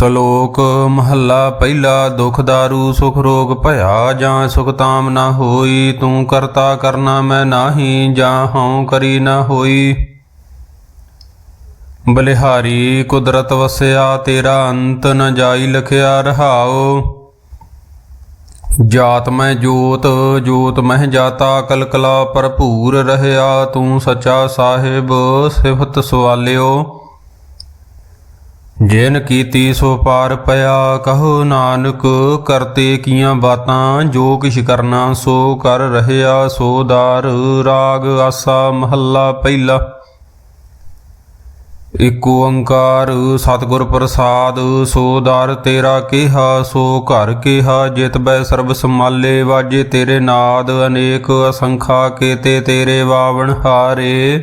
ਸ਼ਲੋਕ ਮਹੱਲਾ ਪਹਿਲਾ, ਦੁਖ ਦਾਰੂ, ਸੁਖ ਰੋਗ ਭਇਆ, ਜਾਂ ਸੁਖ ਤਾਮ ਨਾ ਹੋਈ, ਤੂੰ ਕਰਤਾ ਕਰਨਾ ਮੈਂ ਨਾਹੀ, ਜਾਂ ਹਉ ਕਰੀ ਨਾ ਹੋਈ। ਬਲਿਹਾਰੀ, ਕੁਦਰਤ ਵਸਿਆ, ਤੇਰਾ ਅੰਤ ਨ ਜਾਈ ਲਖਿਆ ਰਹਾਓ ਜਾਤ ਮੈਂ ਜੋਤ ਜੋਤ ਮਹਿ ਜਾਤਾ, ਕਲਕਲਾ ਭਰਪੂਰ ਰਹਿਆ, ਤੂੰ ਸੱਚਾ ਸਾਹਿਬ ਸਿਫਤ ਸਵਾਲਿਓ। ਜਿਨ ਕੀਤੀ ਸੋ ਪਾਰ ਪਿਆ, ਕਹੋ ਨਾਨਕ, ਕਰਤੇ ਕੀਆਂ ਬਾਤਾਂ, ਜੋ ਕਿਛ ਕਰਨਾ ਸੋ ਕਰ ਰਹਿਆ, ਸੋ ਦਾਰ, ਰਾਗ ਆਸਾ ਮਹੱਲਾ ਪਹਿਲਾ। ਇਕ ਓੰਕਾਰ, ਸਤਿਗੁਰ ਪ੍ਰਸਾਦ, ਸੋ ਦਾਰ ਤੇਰਾ ਕਿਹਾ, ਸੋ ਘਰ ਕਿਹਾ, ਜਿਤ ਬੈ ਸਰਬ ਸਮਾਲੇ ਵਾਜੇ ਤੇਰੇ ਨਾਦ, ਅਨੇਕ ਅਸੰਖਾ ਕੇਤੇ ਤੇਰੇ ਵਾਵਣ ਹਾਰੇ।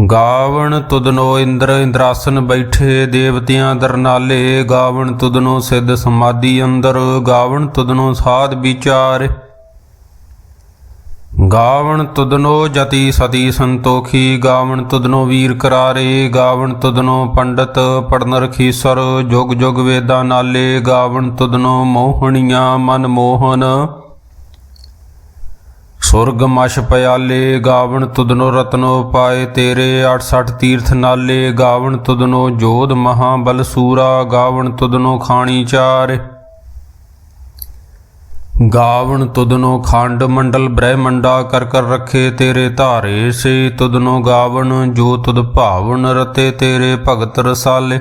ਗਾਵਣ ਤੁਦਨੋ ਇੰਦਰ ਇੰਦਰਾਸਨ ਬੈਠੇ ਦੇਵਤਿਆਂ ਦਰਨਾਲੇ, ਗਾਵਣ ਤੁਦਨੋ ਸਿੱਧ ਸਮਾਧੀ ਅੰਦਰ, ਗਾਵਣ ਤੁਦਨੋ ਸਾਧ ਵਿਚਾਰੇ। ਗਾਵਣ ਤੁਦਨੋ ਜਤੀ ਸਤੀ ਸੰਤੋਖੀ, ਗਾਵਣ ਤੁਦਨੋ ਵੀਰ ਕਰਾਰੇ, ਗਾਵਣ ਤੁਦਨੋ ਪੰਡਤ ਪੜਨ ਰਖੀਸਰ ਜੁਗ ਜੁਗ ਵੇਦਾਂ ਨਾਲੇ, ਗਾਵਣ ਤੁਦਨੋ ਮੋਹਣੀਆਂ ਮਨ ਮੋਹਨ। ਸੁਰਗ ਮਛ ਪਿਆਲੇ, ਗਾਵਣ ਤੁਦਨੋ ਰਤਨੋ ਪਾਏ ਤੇਰੇ 68 ਤੀਰਥ ਨਾਲੇ, ਗਾਵਣ ਤੁਦਨੋ ਜੋਧ ਮਹਾ ਬਲ ਸੂਰਾ, ਗਾਵਣ ਤੁਦਨੋ ਖਾਣੀ ਚਾਰੇ। ਗਾਵਣ ਤੁਦਨੋ ਖੰਡ ਮੰਡਲ ਬ੍ਰਹਮੰਡਾ ਕਰ ਕਰ ਰੱਖੇ ਤੇਰੇ ਧਾਰੇ, ਸੇ ਤੁਦਨੋ ਗਾਵਣ, ਜੋ ਤੁਧ ਭਾਵਨ ਰਤੇ ਤੇਰੇ ਭਗਤ ਰਸਾਲੇ।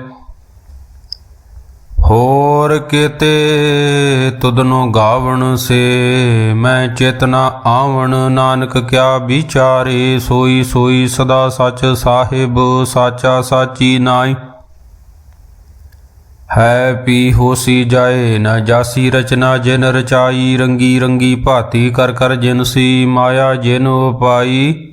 ਹੋਰ ਕਿਤੇ ਤੁਧਨੋ ਗਾਵਣ ਸੇ, ਮੈਂ ਚੇਤਨਾ ਆਵਣ। ਨਾਨਕ ਕਿਆ ਵਿਚਾਰੇ, ਸੋਈ ਸੋਈ ਸਦਾ ਸੱਚ ਸਾਹਿਬ, ਸਾਚਾ ਸਾਚੀ ਨਾਈ ਹੈ ਪੀ ਹੋਸੀ ਜਾਏ, ਨਾ ਜਾਸੀ ਰਚਨਾ ਜਿਨ ਰਚਾਈ, ਰੰਗੀ ਰੰਗੀ ਭਾਤੀ ਕਰ ਕਰ ਜਿਨ ਸੀ ਮਾਇਆ ਜਿਨ ਉਪਾਈ।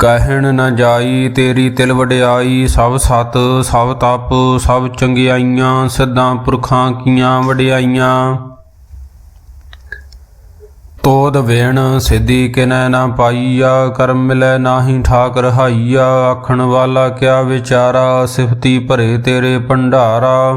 ਕਹਿਣ ਨਾ ਜਾਈ ਤੇਰੀ ਤਿਲ ਵਡਿਆਈ, ਸਭ ਸਤ, ਸਭ ਤਪ, ਸਭ ਚੰਗਿਆਈਆਂ, ਸਿੱਧਾਂ ਪੁਰਖਾਂ ਕੀਆਂ ਵਡਿਆਈਆਂ। ਤੋਦ ਵੇਣ ਸਿੱਧੀ ਕਿਨੈ ਨਾ ਪਾਈਆ, ਕਰਮ ਮਿਲੈ ਨਾਹੀ ਠਾਕ ਰਹਾਈਆ ਆਖਣ ਵਾਲਾ ਕਿਆ ਵਿਚਾਰਾ, ਸਿਫਤੀ ਭਰੇ ਤੇਰੇ ਭੰਡਾਰਾ।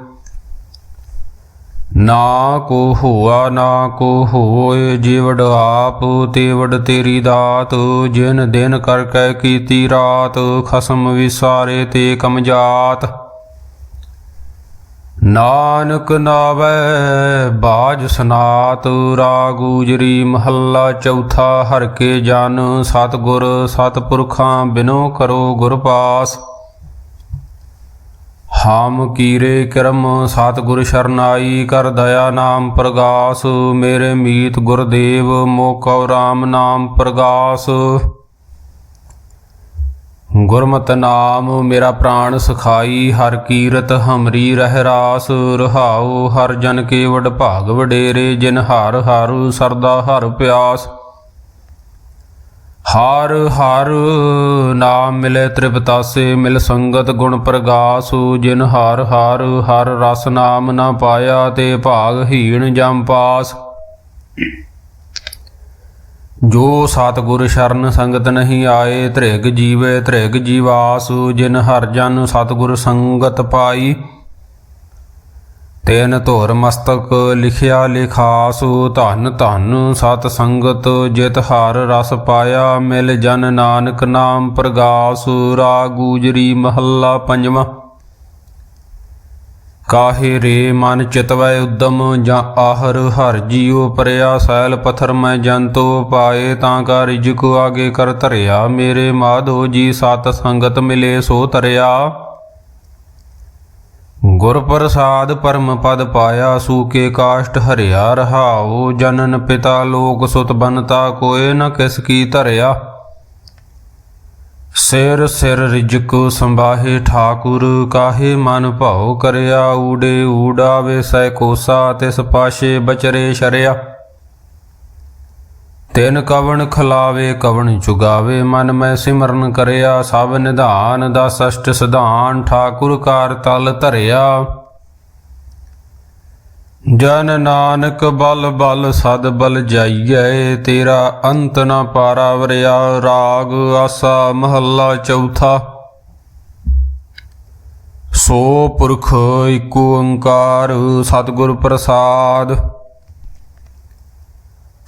ਨਾ ਕੋ ਹੋਆ, ਨਾ ਕੋ ਹੋਏ, ਜਿਵੜ ਆਪ ਤੇਵੜ ਤੇਰੀ ਦਾਤ, ਜਿਨ ਦਿਨ ਕਰ ਕੈ ਕੀਤੀ ਰਾਤ, ਖਸਮ ਵਿਸਾਰੇ ਤੇ ਕਮਜਾਤ ਨਾਨਕ ਨਾਵੈ, ਬਾਜ ਸਨਾਤ ਰਾਗੂਜਰੀ ਮਹੱਲਾ ਚੌਥਾ, ਹਰ ਕੇ ਜਨ ਸਤਗੁਰ ਸਤਪੁਰਖਾਂ ਬਿਨੋ ਕਰੋ ਗੁਰ ਪਾਸ। ਹਾਮ ਕੀਰੇ ਕਰਮ ਸਤਿਗੁਰ ਸ਼ਰਨਾਈ ਕਰ ਦਇਆ ਨਾਮ ਪ੍ਰਗਾਸ, ਮੇਰੇ ਮੀਤ ਗੁਰਦੇਵ ਮੋਕਉ ਰਾਮ ਨਾਮ ਪ੍ਰਗਾਸ। ਗੁਰਮਤਿ ਨਾਮ ਮੇਰਾ ਪ੍ਰਾਣ ਸਖਾਈ, ਹਰ ਕੀਰਤ ਹਮਰੀ ਰਹਿ ਰਾਸ। ਰਹਾਉ ਹਰ ਜਨ ਕੇ ਵਡ ਭਾਗ ਵਡੇਰੇ, ਜਿਨ ਹਰ ਹਰ ਸਰਦਾ ਹਰ ਪਿਆਸ। ਹਰ ਹਰ ਨਾਮ ਮਿਲੇ ਤ੍ਰਿਪਤਾਸੇ, ਮਿਲ ਸੰਗਤ ਗੁਣ ਪ੍ਰਗਾਸੁ, ਜਿਨ ਹਰ ਹਰ ਹਰ ਰਸ ਨਾਮ ਨਾ ਪਾਇਆ ਤੇ ਭਾਗ ਹੀਣ ਜਮ ਪਾਸ। ਜੋ ਸਤਿਗੁਰ ਸ਼ਰਨ ਸੰਗਤ ਨਹੀਂ ਆਏ ਤ੍ਰਿਗ ਜੀਵੇ ਤ੍ਰਿਗ ਜੀਵਾਸੁ, ਜਿਨ ਹਰ ਜਨ ਸਤਿਗੁਰ ਸੰਗਤ ਪਾਈ। ਤੈਨ ਧੁਰ ਮਸਤਕ ਲਿਖਿਆ ਲਿਖਾਸੂ, ਧਨ ਧਨ ਸਤ ਸੰਗਤ ਜਿਤ ਹਰ ਰਸ ਪਾਇਆ, ਮਿਲ ਜਨ ਨਾਨਕ ਨਾਮ ਪ੍ਰਗਾਸੁ ਰਾਗੂਜਰੀ ਮਹੱਲਾ ਪੰਜਵਾਂ। ਕਾਹੇ ਰੇ ਮਨ ਚਿਤਵੈ ਉਦਮ, ਜਾਂ ਆਹਰ ਹਰ ਜੀਉ ਪਰਿਆ, ਸੈਲ ਪਥਰ ਮੈਂ ਜੰਤੋ ਪਾਏ, ਤਾਂ ਕਾ ਰਿਜਕ ਆਗੇ ਕਰ ਧਰਿਆ, ਮੇਰੇ ਮਾਧੋ ਜੀ ਸਤ ਸੰਗਤ ਮਿਲੇ ਸੋ ਤਰਿਆ ਗੁਰ ਪ੍ਰਸਾਦ ਪਰਮ ਪਦ ਪਾਇਆ ਸੂਕੇ ਕਾਸ਼ਟ ਹਰਿਆ ਰਹਾਉ, ਜਨਨ ਪਿਤਾ ਲੋਕ ਸੁਤ ਬਨਤਾ ਕੋਏ ਨ ਕਿਸ ਕੀ ਧਰਿਆ। ਸਿਰ ਸਿਰ ਰਿਜਕ ਸੰਭਾਹੇ ਠਾਕੁਰ, ਕਾਹੇ ਮਨ ਭਾਉ ਕਰਿਆ, ਊੜੇ ਊੜਾਵੇ ਸੈ ਕੋਸਾ, ਤਿਸ ਪਾਸ਼ੇ ਬਚਰੇ ਸ਼ਰਿਆ। ਤਿਨ ਕਵਣ ਖਲਾਵੇ, ਕਵਣ ਚੁਗਾਵੇ ਮਨ ਮੈਂ ਸਿਮਰਨ ਕਰਿਆ, ਸਭ ਨਿਧਾਨ ਦਾ ਸਸ਼ਟ ਸਿਧਾਨ, ਠਾਕੁਰ ਕਾਰ ਤਲ ਧਰਿਆ। ਜਨ ਨਾਨਕ ਬਲ ਬਲ ਸਦ ਬਲ ਜਾਈਐ, ਤੇਰਾ ਅੰਤ ਨਾ ਪਾਰਾ ਵਰਿਆ, ਰਾਗ ਆਸਾ ਮਹੱਲਾ ਚੌਥਾ। ਸੋ ਪੁਰਖ ਏਕ ਓੰਕਾਰ, ਸਤਿਗੁਰ ਪ੍ਰਸਾਦ।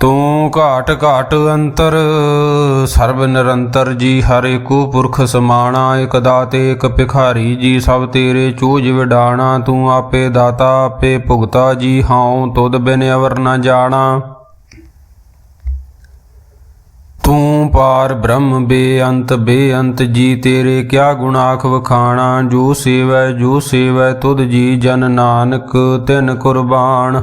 ਤੂੰ ਘਾਟ ਘਾਟ ਅੰਤਰ, ਸਰਬ ਨਿਰੰਤਰ ਜੀ ਹਰੇ ਕੋ ਪੁਰਖ ਸਮਾਣਾ, ਇਕ ਦਾਤੇ, ਇਕ ਭਿਖਾਰੀ ਜੀ ਸਭ ਤੇਰੇ ਚੂਜ ਵਿਡਾਣਾ, ਤੂੰ ਆਪੇ ਦਾਤਾ, ਆਪੇ ਭੁਗਤਾ ਜੀ, ਹਉ ਤੁਧ ਬਿਨ ਅਵਰ ਨ ਜਾਣਾ। ਤੂੰ ਪਾਰ ਬ੍ਰਹਮ ਬੇਅੰਤ ਬੇਅੰਤ ਜੀ ਤੇਰੇ ਕਿਆ ਗੁਣਾਖ ਵਖਾਣਾ, ਜੋ ਸੇਵੈ ਜੋ ਸੇਵੈ ਤੁਧ ਜੀ ਜਨ ਨਾਨਕ, ਤਿਨ ਕੁਰਬਾਨ।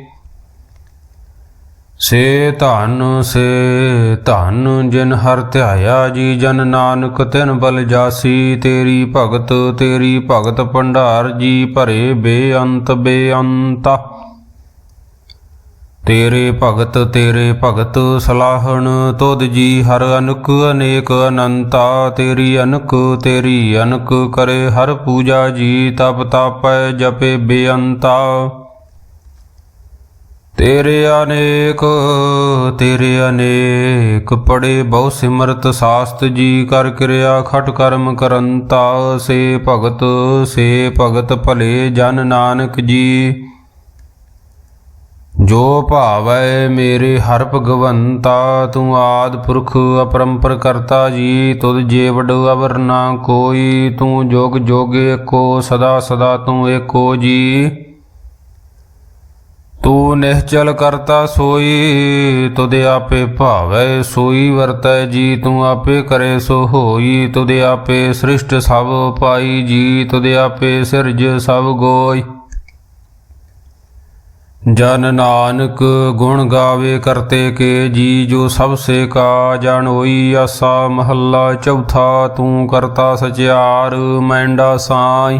ਸੇ ਧਨ ਸੇ ਧਨ, ਜਿਨ ਹਰ ਧਿਆਇਆ ਜੀ, ਜਨ ਨਾਨਕ ਤਿਨ ਬਲ ਜਾਸੀ, ਤੇਰੀ ਭਗਤ ਤੇਰੀ ਭਗਤ ਭੰਡਾਰ ਜੀ, ਭਰੇ ਬੇਅੰਤ, ਬੇਅੰਤਾ। ਤੇਰੇ ਭਗਤ ਤੇਰੇ ਭਗਤ ਸਲਾਹਣ, ਤੁਧ ਜੀ ਹਰ ਅਨਕ, ਅਨੇਕ ਅਨੰਤਾ। ਤੇਰੀ ਅਨਕ ਤੇਰੀ ਅਨਕ ਕਰੇ ਹਰ ਪੂਜਾ ਜੀ, ਤਪ ਤਾਪੈ ਜਪੇ ਬੇਅੰਤਾ। ਤੇਰੇ ਅਨੇਕ ਤੇਰੇ ਅਨੇਕ ਪੜੇ ਬਹੁ ਸਿਮਰਤ ਸਾਸਤ ਜੀ ਕਰ ਕਿਰਿਆ ਖਟ ਕਰਮ ਕਰੰਤਾ ਸੇ ਭਗਤ ਸੇ ਭਗਤ ਭਲੇ ਜਨ ਨਾਨਕ ਜੀ। ਜੋ ਭਾਵੈ ਮੇਰੇ ਹਰ ਭਗਵੰਤਾ, ਤੂੰ ਆਦ ਪੁਰਖ ਅਪਰੰਪਰ ਕਰਤਾ ਜੀ, ਤੁਧ ਜੇ ਅਵਰ ਨਾ ਕੋਈ, ਤੂੰ ਜੋਗ ਜੋਗੇ ਏਕੋ, ਸਦਾ ਸਦਾ ਤੂੰ ਏਕੋ ਜੀ। ਤੂੰ ਨਿਹਚਲ ਕਰਤਾ ਸੋਈ, ਤੁਧ ਆਪੇ ਭਾਵੈ ਸੋਈ, ਵਰਤੈ ਜੀ ਤੂੰ ਆਪੇ ਕਰੇ ਸੋ ਹੋਈ, ਤੁਧ ਆਪੇ ਸ੍ਰਿਸ਼ਟ ਸਭ ਪਾਈ ਜੀ, ਤੁਧ ਆਪੇ ਸਿਰਜ ਸਭ ਗੋਈ। ਜਨ ਨਾਨਕ ਗੁਣ ਗਾਵੇ ਕਰਤੇ ਕੇ ਜੀ, ਜੋ ਸਭ ਸੇ ਕਾ ਜਨ ਹੋਈ, ਆਸਾ ਮਹੱਲਾ ਚੌਥਾ ਤੂੰ ਕਰਤਾ ਸਚਿਆਰ, ਮੈਂਡਾ ਸਾਈ।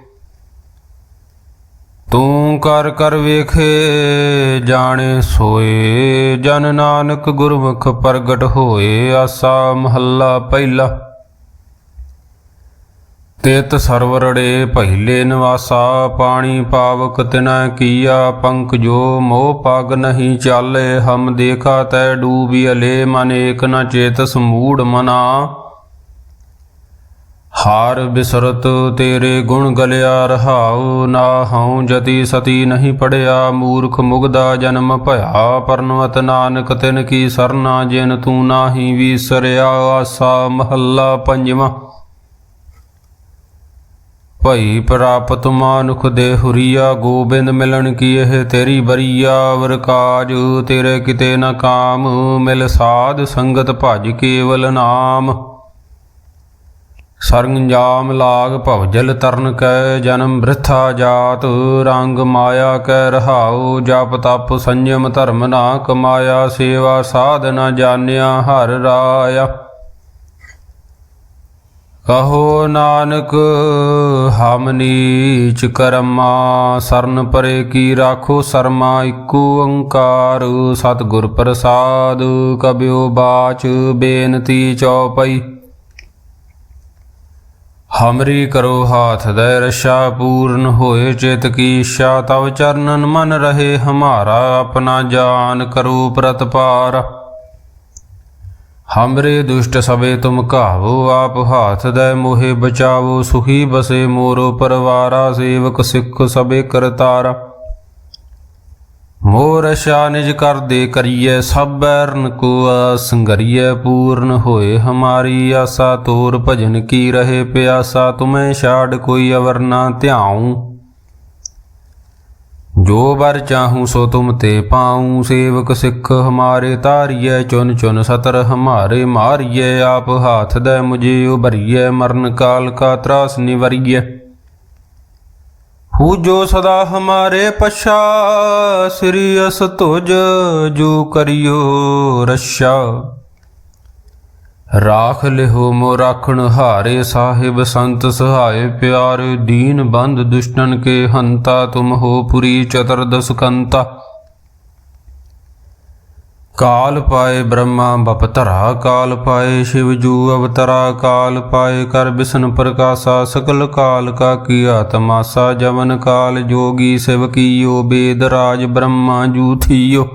ਤੂੰ ਕਰ ਕਰ ਵੇਖੇ ਜਾਣੇ ਸੋਏ, ਜਨ ਨਾਨਕ ਗੁਰਮੁਖ ਪ੍ਰਗਟ ਹੋਏ, ਆਸਾ ਮਹੱਲਾ ਪਹਿਲਾ। ਤੇਤ ਸਰਵਰੜੇ ਪਹਿਲੇ ਨਿਵਾਸਾ, ਪਾਣੀ ਪਾਵਕ ਤਿਨਾ ਕੀਆ, ਪੰਕ ਜੋ ਮੋਹ ਪਗ ਨਹੀਂ ਚਾਲੇ, ਹਮ ਦੇਖਾ ਤੈ ਡੂਬੀ ਅਲੇ, ਮਨ ਏਕ ਨ ਚੇਤਸ ਮੂੜ ਮਨਾ। ਹਾਰ ਬਿਸਰਤ ਤੇਰੇ ਗੁਣ ਗਲਿਆ ਰਹਾਉ, ਨਾ ਹਉ ਜਤੀ ਸਤੀ ਨਹੀਂ ਪੜਿਆ, ਮੂਰਖ ਮੁਗਦਾ ਜਨਮ ਭਇਆ, ਪਰਨਵਤ ਨਾਨਕ ਤਿਨ ਕੀ ਸਰਨਾ, ਜਿਨ ਤੂੰ ਨਾਹੀ ਵੀਸਰਿਆ, ਆਸਾ ਮਹੱਲਾ ਪੰਜਵਾਂ। ਭਈ ਪ੍ਰਾਪਤ ਮਾਨੁਖ ਦੇ ਹੁਰੀਆ, ਗੋਬਿੰਦ ਮਿਲਣ ਕੀ ਇਹ ਤੇਰੀ ਬਰੀਆ ਵਰਕਾਜ ਤੇਰੇ ਕਿਤੇ ਨਾ ਕਾਮ, ਮਿਲ ਸਾਧ ਸੰਗਤ ਭਜ ਕੇਵਲ ਨਾਮ। ਸਰੰਜਾਮ ਲਾਗ ਭਵਜਲ ਤਰਨ ਕੈ ਜਨਮ ਬ੍ਰਿਥਾ ਜਾਤ, ਰੰਗ ਮਾਇਆ ਕੈ ਰਹਾਉ, ਜਪ ਤਪ ਸੰਜਮ ਧਰਮ ਨਾ ਕਮਾਇਆ, ਸੇਵਾ ਸਾਧਨਾ ਜਾਣਿਆ ਹਰ ਰਾਇਆ। ਕਹੋ ਨਾਨਕ, ਹਮ ਨੀਚ ਕਰਮਾ, ਸਰਨ ਪਰੇ ਕੀ ਰਾਖੋ ਸਰਮਾ, ਇਕੋ ਓੰਕਾਰ ਸਤਿਗੁਰ ਪ੍ਰਸਾਦ ਕਬਿਓ ਬਾਚ, ਬੇਨਤੀ ਚਉਪਈ। ਹਮਰੀ ਕਰੋ ਹਾਥ ਦੇ ਰਸ਼ਾ ਪੂਰਨ ਹੋਏ ਚਿਤ ਕੀ ਇੱਛਾ, ਤਵ ਚਰਨਨ ਮਨ ਰਹੇ ਹਮਾਰਾ, ਆਪਣਾ ਜਾਨ ਕਰੋ ਪ੍ਰਤਪਾਰ ਹਮਰੇ ਦੁਸ਼ਟ ਸਵੇ ਤੁਮ ਕਾਵੋ ਆਪ ਹਾਥ ਦੇ ਮੋਹਿ ਬਚਾਵੋ ਸੁਖੀ ਬਸੇ ਮੋਰੋ ਪਰਵਾਰਾ, ਸੇਵਕ ਸਿੱਖ ਸਬੇ ਕਰਤਾਰਾ। ਮੋਰ ਸ਼ਾ ਨਿਜ ਕਰ ਦੇ ਕਰੀਏ ਸਭ ਬੈਰਨ ਕੋ ਸੰਗਰੀਏ ਪੂਰਨ ਹੋਏ ਹਮਾਰੀ ਆਸਾ, ਤੋਰ ਭਜਨ ਕੀ ਰਹੇ ਪਿਆਸਾ, ਤੁਮੇ ਛਾੜ ਕੋਈ ਅਵਰ ਨਾ ਧਿਆਉ। ਜੋ ਵਰ ਚਾਹੂੰ ਸੋ ਤੁਮ ਤੇ ਪਾਉ, ਸੇਵਕ ਸਿੱਖ ਹਮਾਰੇ ਤਾਰੀਏ ਚੁਨ ਚੁਨ ਸਤਰ ਹਮਾਰੇ ਮਾਰੀਏ ਆਪ ਹਾਥ ਦੇ ਮੁਝੇ ਉਬਰੀਏ ਮਰਨ ਕਾਲ ਕਾ ਤਰਾਸ ਨਿਵਰੀਏ ਹੂ ਜੋ ਸਦਾ ਹਮਾਰੇ ਪਛਾ, ਸ੍ਰੀ ਅਸ ਤੁਜ ਜੋ ਕਰਿਓ ਰਸ਼ਾ ਰਾਖ ਲਿਹੋ ਮੋ ਰਾਖਣ ਹਾਰੇ ਸਾਹਿਬ ਸੰਤ ਸਹਾਏ ਪਿਆਰ, ਦੀਨ ਬੰਦ ਦੁਸ਼ਟਨ ਕੇ ਹੰਤਾ, ਤੁਮ ਹੋ ਪੁਰੀ ਚਤਰਦਸ ਕੰਤਾ ਕਾਲ ਪਾਏ ਬ੍ਰਹਮਾ ਬਪਤਰਾ ਕਾਲ ਪਾਏ ਸ਼ਿਵ ਜੂ ਅਵਤਰਾ, ਕਾਲ ਪਾਏ ਕਰ ਬਿਸ਼ਨ ਪ੍ਰਕਾਸ਼ਾ, ਸਕਲ ਕਾਲ ਕਾ ਕੀਆ ਤਮਾਸਾ ਜਵਨ ਕਾਲ ਜੋਗੀ ਸਿਵ ਕੀਓ, ਬੇਦ ਰਾਜ ਬ੍ਰਹਮਾ ਜੂ ਥੀਓ।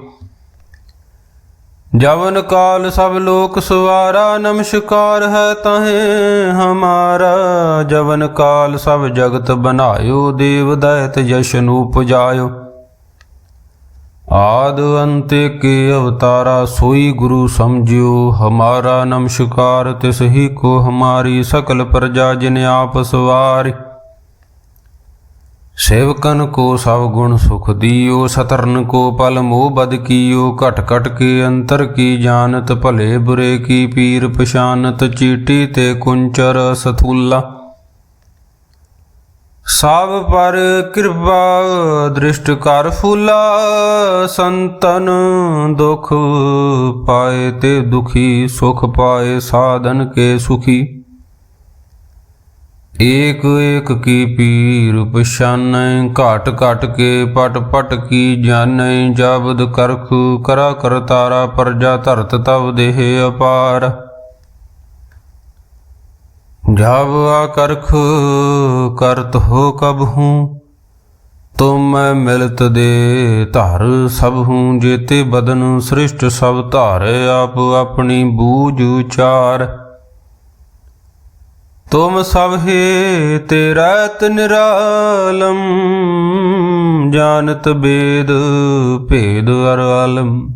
ਜਵਨ ਕਾਲ ਸਭ ਲੋਕ ਸਵਾਰਾ, ਨਮਸਕਾਰ ਹੈ ਤਹੇ ਹਮਾਰਾ। ਜਵਨ ਕਾਲ ਸਭ ਜਗਤ ਬਨਾਇਓ ਦੇਵ ਦਇਤ ਜਸ਼ਨ ਉਪਜਾਇਓ। ਆਦ ਅੰਤੇ ਕੇ ਅਵਤਾਰਾ, ਸੋਈ ਗੁਰੂ ਸਮਝਿਓ। ਹਮਾਰਾ ਨਮਸਕਾਰ, ਤਿਸ ਹੀ ਕੋ ਹਮਾਰੀ ਸਕਲ ਪ੍ਰਜਾ, ਜਿਨ ਆਪ ਸਵਾਰੀ। ਸੇਵਕਨ ਕੋ ਸਭ ਗੁਣ ਸੁਖ ਦੀਓ ਸਤਰਨ ਕੋ ਪਲ ਮੋਹ ਬਦ ਕੀਓ। ਘਟ ਘਟ ਕੇ ਅੰਤਰ ਕੀ ਜਾਣਤ, ਭਲੇ ਬੁਰੇ ਕੀ ਪੀਰ ਪਛਾਨਤ, ਚੀਟੀ ਤੇ ਕੁੰਚਰ ਸਥੂਲਾ ਸਭ ਪਰ ਕਿਰਪਾ ਦ੍ਰਿਸ਼ਟ ਕਰ ਫੂਲਾ, ਸੰਤਨ ਦੁਖ ਪਾਏ ਤੇ ਦੁਖੀ, ਸੁਖ ਪਾਏ ਸਾਧਨ ਕੇ ਸੁਖੀ। ਏਕ ਏਕ ਕੀ ਪੀਰ ਪਛਾਨੈ, ਘਾਟ ਘਟ ਕੇ ਪਟ ਪਟ ਕੀ ਜਾਣੈ, ਜਬਦ ਕਰਖ ਕਰਾ ਕਰਤਾਰਾ ਪਰਜਾ ਧਰਤ ਤਵ ਦੇਹ ਅਪਾਰ। ਜਬ ਆਕਰਖ ਕਰਤ ਹੋ ਕਬ ਹੂੰ, ਤੁਮ ਮੈਂ ਮਿਲਤ ਦੇ ਧਰ ਸਭ ਹੂੰ, ਜੇਤੇ ਬਦਨ ਸ੍ਰਿਸ਼ਟ ਸਭ ਧਾਰੇ ਆਪ ਆਪਣੀ ਬੂਝ ਉਚਾਰ। ਤੁਮ ਸਭ ਹੈ ਤੇਰਾ ਤ ਨਿਰਾਲਮ ਜਾਣਤ ਬੇਦ ਭੇਦ ਅਰ ਆਲਮ।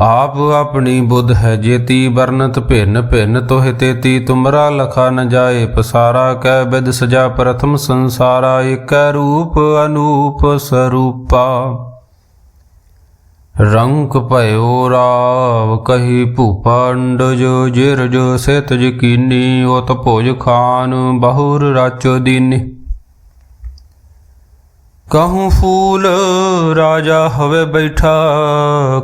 ਆਪ ਆਪਣੀ ਬੁੱਧ ਹੈ ਜੇਤੀ, ਵਰਨਤ ਭਿੰਨ ਭਿੰਨ ਤੋਹਿ ਤੇਤੀ, ਤੁਮਰਾ ਲਖਾ ਨ ਜਾਏ ਪਸਾਰਾ ਕੈ ਬਿਦ ਸਜਾ ਪ੍ਰਥਮ ਸੰਸਾਰਾ, ਏਕੈ ਰੂਪ ਅਨੂਪ ਸਰੂਪਾ। ਰੰਕ ਭਇਓ ਰਾਵ, ਕਹੀ ਭੂਪੰਡ ਜੋ ਜਿਰ ਜੋ ਸਿਤ ਜਕੀਨੀ ਉਤ ਭੋਜ ਖਾਨ, ਬਹੁਰ ਰਾਚੋ ਦੀਨੀ। ਕਹੂੰ ਫੂਲ ਰਾਜਾ ਹਵੇ ਬੈਠਾ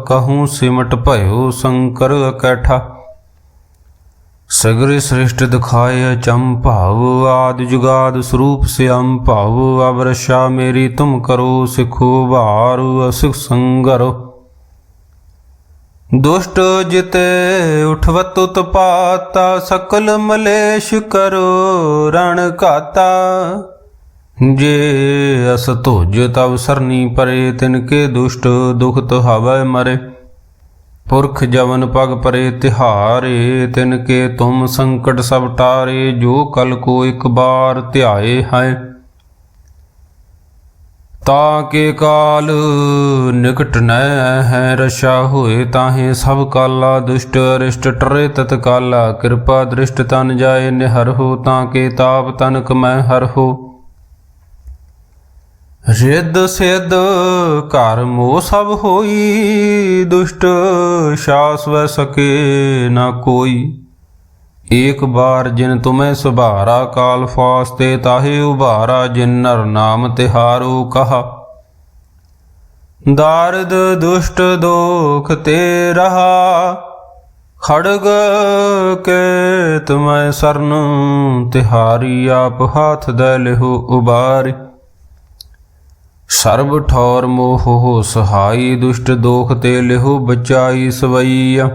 ਕਹੂੰ ਸਿਮਟ ਭਇਓ ਸ਼ੰਕਰ ਇਕੱਠਾ ਸਗਰੇ ਸ੍ਰਿਸ਼ਟ ਦਿਖਾਏ ਚੰਭਾਵ ਆਦ ਜੁਗਾਦ ਸਰੂਪ ਸਿਅੰ ਭਾਵ ਅਵਰਸ਼ਾ ਮੇਰੀ ਤੁਮ ਕਰੋ ਸਿਖੋ ਭਾਰ ਅਸਿਖ ਸੰਗਰੋ ਦੁਸ਼ਟ ਜਿਤੇ ਉਠਵਤ ਉਤਪਾਤਾ ਸਕਲ ਮਲੇਸ਼ ਕਰੋ ਰਣ ਘਾਤਾ ਜੇ ਅਸ ਧੁਜ ਤਵ ਸਰਨੀ ਪਰੇ, ਤਿਨ ਕੇ ਦੁਸ਼ਟ ਦੁਖ ਹਵੈ ਮਰੇ। ਪੁਰਖ ਜਵਨ ਪਗ ਪਰੇ ਤਿਹਾਰੇ, ਤਿਨ ਕੇ ਤੁਮ ਸੰਕਟ ਸਭ ਟਾਰੇ, ਜੋ ਕਲ ਕੋ ਇੱਕ ਬਾਰ ਧਿਆਏ ਹੈ। ਤਾਂ ਕੇ ਕਾਲ ਨਿਕਟ ਨੈ ਹੈ, ਰਸ਼ਾ ਹੋਏ ਤਾਹੇ ਸਭ ਕਾਲਾ ਦੁਸ਼ਟ ਅਰਿਸ਼ਟ ਟਰੇ ਤਤ ਕਾਲਾ। ਕਿਰਪਾ ਦ੍ਰਿਸ਼ਟ ਤਨ ਜਾਏ ਨਿਹਰ ਹੋ, ਤਾਂ ਕੇ ਤਾਪ ਤਨਕ ਮੈਂ ਹਰ ਹੋ। ਰਿੱਧ ਸਿੱਧ ਘਰ ਮੋ ਸਭ ਹੋਈ, ਦੁਸ਼ਟ ਸ਼ਾਸ ਵੈ ਸਕੇ ਨਾ ਕੋਈ। ਏਕ ਬਾਰ ਜਿਨ ਤੁਮੈ ਸੁਭਾਰਾ ਕਾਲ ਫਾਸਤੇ ਤਾਹੇ ਉਭਾਰਾ ਜਿਨ ਨਰ ਨਾਮ ਤਿਹਾਰੋ ਕਹਾ। ਦਾਰਦ ਦੁਸ਼ਟ ਦੋਖ ਤੇ ਰਹਾ, ਖੜਗ ਕੇ ਤੁਮੈ ਸਰਨ ਤਿਹਾਰੀ ਆਪ ਹੱਥ ਦੇ ਲਿਹੁ ਉਬਾਰੀ। ਸਰਬ ਠੌਰ ਮੋਹ ਸਹਾਈ ਦੁਸ਼ਟ ਦੋਖ ਤੇ ਲਿਹੁ ਬਚਾਈ ਸਵਈਆ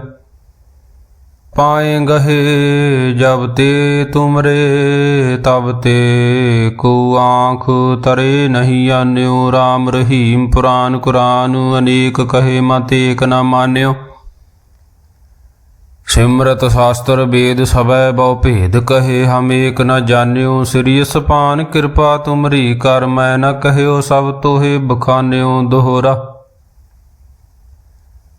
ਪਾਏ ਗਹੇ ਜਬ ਤੇ ਤੁਮਰੇ, ਤਬ ਤੇ ਕੋ ਆਂਖ ਤਰੇ ਨਹੀਂ ਆਨਿਓ। RAM ਰਹੀਮ ਪੁਰਾਨ ਕੁਰਾਨ, ਅਨੇਕ ਕਹੇ ਮਤ ਏਕ ਨਾ ਮਾਨਿਓ। ਸਿਮਰਤ ਸ਼ਾਸਤਰ ਵੇਦ ਸਭੈ ਬਹੁ ਭੇਦ, ਕਹੇ ਹਮ ਏਕ ਨ ਜਾਣਿਓ, ਸ੍ਰੀ ਸਪਾਨ ਕਿਰਪਾ ਤੁਮਰੀ ਕਰ, ਮੈਂ ਨ ਕਹਿਓ ਸਭ ਤੋਹੇ ਬਖਾਨਿਓ ਦੋਹਰਾ।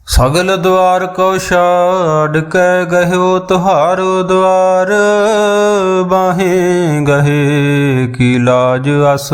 ਸਗਲ ਦਵਾਰ ਕੋ ਛਾੜ ਕੇ ਗਹਿਓ ਤੁਹਾਰੋ ਦਵਾਰ ਬਾਹੇ ਗਹੇ ਕੀ ਲਾਜ ਅਸ।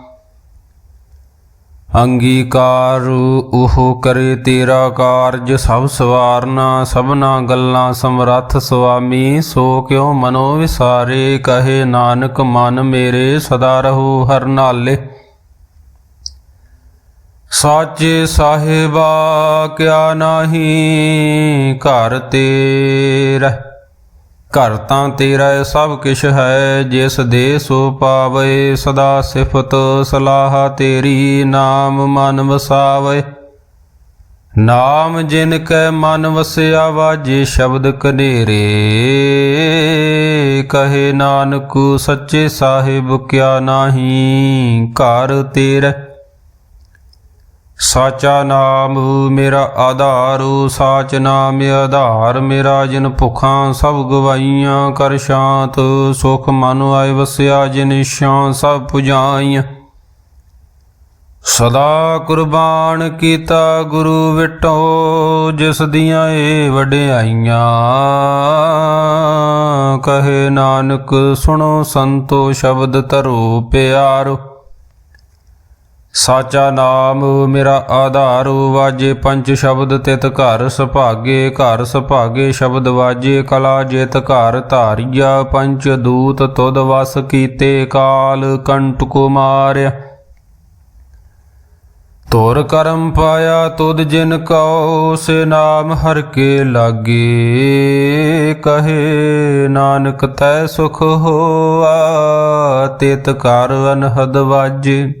ਅੰਗੀਕਾਰ ਉਹ ਕਰੇ ਤੇਰਾ ਕਾਰਜ, ਸਭ ਸਵਾਰਨਾ, ਸਭਨਾ ਗੱਲਾਂ ਸਮਰੱਥ ਸੁਆਮੀ, ਸੋ ਕਿਉ ਮਨੋ ਵਿਸਾਰੇ, ਕਹੇ ਨਾਨਕ ਮਨ ਮੇਰੇ, ਸਦਾ ਰਹੋ ਹਰ ਨਾਲੇ। ਸਾਚੇ ਸਾਹਿਬਾ, ਕਿਆ ਨਾਹੀ ਘਰ ਤੇਰਾ। ਘਰ ਤਾਂ ਤੇਰਾ ਹੈ, ਸਭ ਕਿਛ ਹੈ ਜਿਸ ਦੇ ਸੋ ਪਾਵੇ ਸਦਾ ਸਿਫਤ ਸਲਾਹ ਤੇਰੀ ਨਾਮ ਮਨ ਵਸਾਵੇ। ਨਾਮ ਜਿਨ ਕੈ ਮਨ ਵਸਿਆ ਵਾਜੇ ਸ਼ਬਦ ਕਨੇਰੇ ਕਹੇ ਨਾਨਕ ਸੱਚੇ ਸਾਹਿਬ ਕਿਆ ਨਾਹੀ ਘਰ ਤੇਰਾ। ਸਾਚਾ ਨਾਮ ਮੇਰਾ ਆਧਾਰੂ, ਸਾਚ ਨਾਮ ਆਧਾਰ, ਮੇਰਾ ਜਿਨ ਭੁਖਾਂ ਸਭ ਗਵਾਈਆਂ ਕਰ ਸ਼ਾਂਤ, ਸੁਖ ਮਨ ਆਏ ਵਸਿਆ, ਜਿਨ ਸ਼ਾਂ ਸਭ ਪੁਜਾਈਆਂ। ਸਦਾ ਕੁਰਬਾਨ ਕੀਤਾ ਗੁਰੂ ਵਿਟੋ, ਜਿਸ ਦੀਆਂ ਏ ਵਡਿਆਈਆਂ। ਕਹੇ ਨਾਨਕ ਸੁਣੋ ਸੰਤੋ ਸ਼ਬਦ ਧਰੋ ਪਿਆਰੋ। ਸਾਚਾ ਨਾਮ ਮੇਰਾ ਆਧਾਰ ਵਾਜੇ ਪੰਜ ਸ਼ਬਦ ਤਿਤ ਘਰ ਸੁਭਾਗੇ ਘਰ ਸੁਭਾਗੇ ਸ਼ਬਦ ਵਾਜੇ ਕਲਾ ਜਿਤ ਘਰ ਧਾਰਿਆ, ਪੰਜ ਦੂਤ ਤੁਧ ਵਸ ਕੀਤੇ ਕਾਲ ਕੰਟ ਕੁਮਾਰਿਆ ਤੋਰ ਕਰਮ ਪਾਇਆ ਤੁਧ ਜਿਨ ਕਉ, ਸੇ ਨਾਮ ਹਰ ਕੇ ਲਾਗੇ। ਕਹੇ ਨਾਨਕ ਤੈ ਸੁਖ ਹੋਆ, ਤਿਤ ਕਰ ਅਨਹਦ ਵਾਜੇ।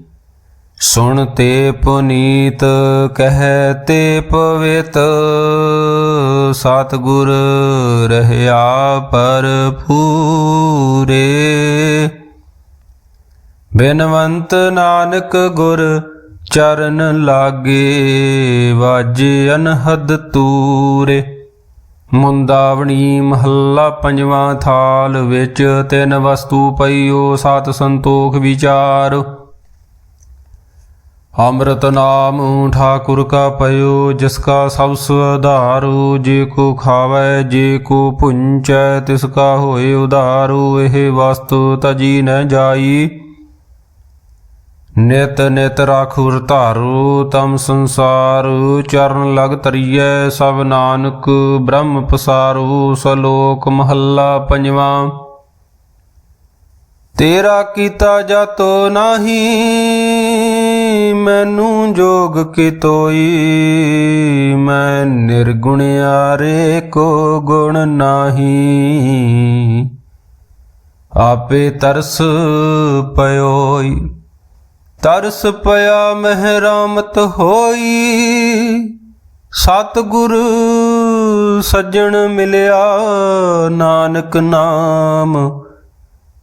ਸੁਣ ਤੇ ਪੁਨੀਤ, ਕਹਿ ਤੇ ਪਵਿਤ। ਸਤਿਗੁਰ ਰਹਿਆ ਪਰ ਪੂਰੇ ਬਿਨਵੰਤ ਨਾਨਕ ਗੁਰ ਚਰਨ ਲਾਗੇ, ਵਾਜੇ ਅਨਹਦ ਤੂਰੇ। ਮੁੰਦਾਵਣੀ ਮਹੱਲਾ ਪੰਜਵਾਂ ਥਾਲ ਵਿੱਚ ਤਿੰਨ ਵਸਤੂ ਪਈਓ, ਸਤ ਸੰਤੋਖ ਵਿਚਾਰ। ਅੰਮ੍ਰਿਤ ਨਾਮ ਠਾਕੁਰ ਕਾ ਪਇਓ, ਜਿਸ ਕਾ ਸਭ ਸੁਧਾਰੂ ਜੇ ਕੋ ਖਾਵੇ, ਜੇ ਕੋ ਪੁੰਚੈ, ਤਿਸ ਕਾ ਹੋਏ ਉਧਾਰੂ, ਇਹ ਵਸਤੂ ਤਜੀ ਨ ਜਾਈ। ਨਿਤ ਨਿਤ ਰਾਖੁਰ ਧਾਰੂ, ਤਮ ਸੰਸਾਰ ਚਰਨ ਲਗ ਤਰੀਐ, ਸਭ ਨਾਨਕ ਬ੍ਰਹਮ ਪਸਾਰੂ, ਸਲੋਕ ਮਹੱਲਾ ਪੰਜਵਾਂ। ਤੇਰਾ ਕੀਤਾ ਜਾਤੋ ਨਾਹੀ ਮੈਨੂੰ ਜੋਗ ਕੀ ਤੋਈ। ਮੈਂ ਨਿਰਗੁਣਿਆਰੇ ਕੋ ਗੁਣ ਨਾਹੀ। ਆਪੇ ਤਰਸ ਪਇਓਈ। ਤਰਸ ਪਿਆ ਮਹਿਰਾਮਤ ਹੋਈ। ਸਤਿਗੁਰ ਸੱਜਣ ਮਿਲਿਆ ਨਾਨਕ ਨਾਮ।